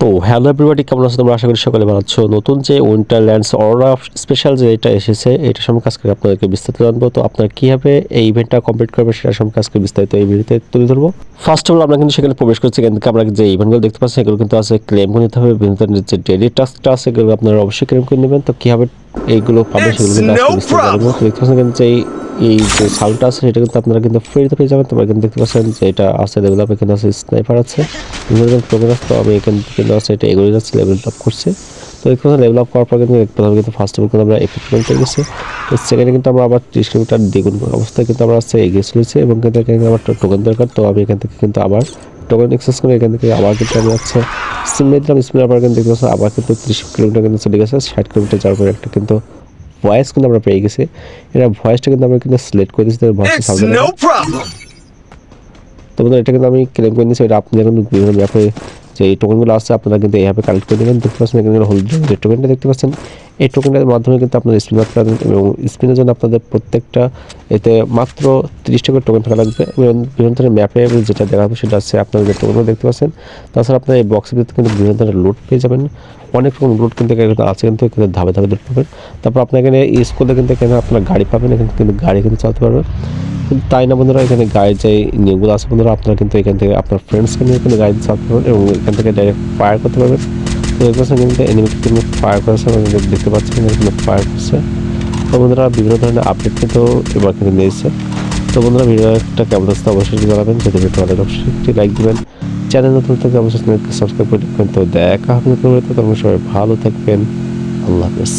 তো hello everybody কেমন আছো তোমরা? আশা করি সকলে ভালো আছো। নতুন যে উইন্টারল্যান্ডস অরোরা স্পেশাল যে এটা এসেছে এটা সম্পর্কে আজকে আপনাদেরকে বিস্তারিত জানব। তো আপনারা কীভাবে এই ইভেন্টটা কমপ্লিট করবে সেটা সম্পর্কে আজকে বিস্তারিত এই ভিডিওতে তুলে ধরবো। ফার্স্ট অফ অল আমরা কিন্তু সেখানে প্রবেশ করছি। কিন্তু আমরা যে ইভেন্টগুলো দেখতে পাচ্ছি এগুলো কিন্তু আছে ক্লেম করে নিতে হবে। বিভিন্ন যে ডেলি টাস্কটা আছে এগুলো আপনারা অবশ্যই ক্লেম করে নেবেন। তো কীভাবে এইগুলো পাবেন সেগুলো কিন্তু আজকে বিস্তারিত জানব। তো দেখতে পাচ্ছেন কিন্তু যে এই- এই যে সাউন্ডটা আছে সেটা কিন্তু আপনারা কিন্তু ফ্রিতে পেয়ে যাবেন। তোমরা কিন্তু দেখতে পাচ্ছেন যে এটা আছে ডেভেলপ এখানে আছে স্নাইপার আছে। টোকেন তো আমি এখান থেকে আছে এটা এগোয়ে যাচ্ছে লেভেল আপ করছে। তো পাচ্ছেন লেভেল আপ করার পর কিন্তু প্রথমে কিন্তু ফার্স্ট কিন্তু আমরা একটু কিলোমিটার গেছি। তো সেকেন্ডে কিন্তু আমরা আবার তিরিশ কিলোমিটার দ্বিগুণ অবস্থায় কিন্তু আমরা আছে এগিয়ে চলেছি এবং কিন্তু এখানে আমার টোকেন দরকার। তো আমি এখান থেকে কিন্তু আবার টোকেন এক্সেস করে এখান থেকে আবার কিন্তু আমি হচ্ছে স্পিনে দিলাম। স্পিনের পর কিন্তু দেখতে আবার কিন্তু তিরিশ কিলোমিটার কিন্তু চলে গেছে, ষাট কিলোমিটার যাওয়ার পর একটা কিন্তু ভয়েস কিন্তু আমরা পেয়ে গেছি। এটা ভয়েসটা কিন্তু আমরা কিন্তু সিলেক্ট করে দিচ্ছি ভয়েসটা সাউন্ড তো বন্ধুরা এটা কিন্তু আমি ক্লেম করে নিয়েছি এটা আপনি কিন্তু বিভিন্ন ম্যাপে যে এই টোকেনগুলো আসছে আপনারা কিন্তু এইভাবে কালেক্ট করে দেবেন। দেখতে পাচ্ছেন এখানে হলুদ যে টোকেনটা দেখতে পাচ্ছেন এই টোকেনের মাধ্যমে কিন্তু আপনার স্পিন পারবেন এবং স্পিনের জন্য আপনাদের প্রত্যেকটা এতে মাত্র তিরিশ টাকার টোকেন থাকা লাগবে বিভিন্ন ধরনের ম্যাপে যেটা দেখা হবে সেটা আছে আপনারা যে টোকেনগুলো দেখতে পাচ্ছেন, তাছাড়া আপনার এই বক্সের ভিতরে কিন্তু বিভিন্ন ধরনের লুট পেয়ে যাবেন। অনেক রকম লুট কিন্তু এখানে আছে কিন্তু এখানে ধাপে ধাপে লুট পাবেন। তারপর আপনার এখানে করলে কিন্তু এখানে আপনার গাড়ি পাবেন, এখানে কিন্তু গাড়ি কিন্তু চালাতে পারবেন। কিন্তু তাই না বন্ধুরা, এখানে গাড়ির যে নিয়মগুলো আছে বন্ধুরা, আপনারা কিন্তু এখান থেকে আপনার ফ্রেন্ডসকে নিয়ে কিন্তু গাড়ি চালাতে পারবেন এবং এখান থেকে ডাইরেক্ট ফায়ার করতে পারবেন। দেখতে পাচ্ছেন এনিমিকে কিন্তু ফায়ার করেছে দেখতে পাচ্ছেন কিন্তু ফায়ার করছে। তো বন্ধুরা, বিভিন্ন ধরনের আপডেট কিন্তু এবার কিন্তু নিয়েছে তো বন্ধুরা ভিডিওটা কেমন আসতে অবশ্যই জানাবেন, যদি ভিডিও ভালো অবশ্যই একটি লাইক দেবেন। চ্যানেল নতুন থেকে, অবশ্যই সাবস্ক্রাইব করে তো দেখা হবে নতুন সবাই ভালো থাকবেন। আল্লাহ হাফেজ।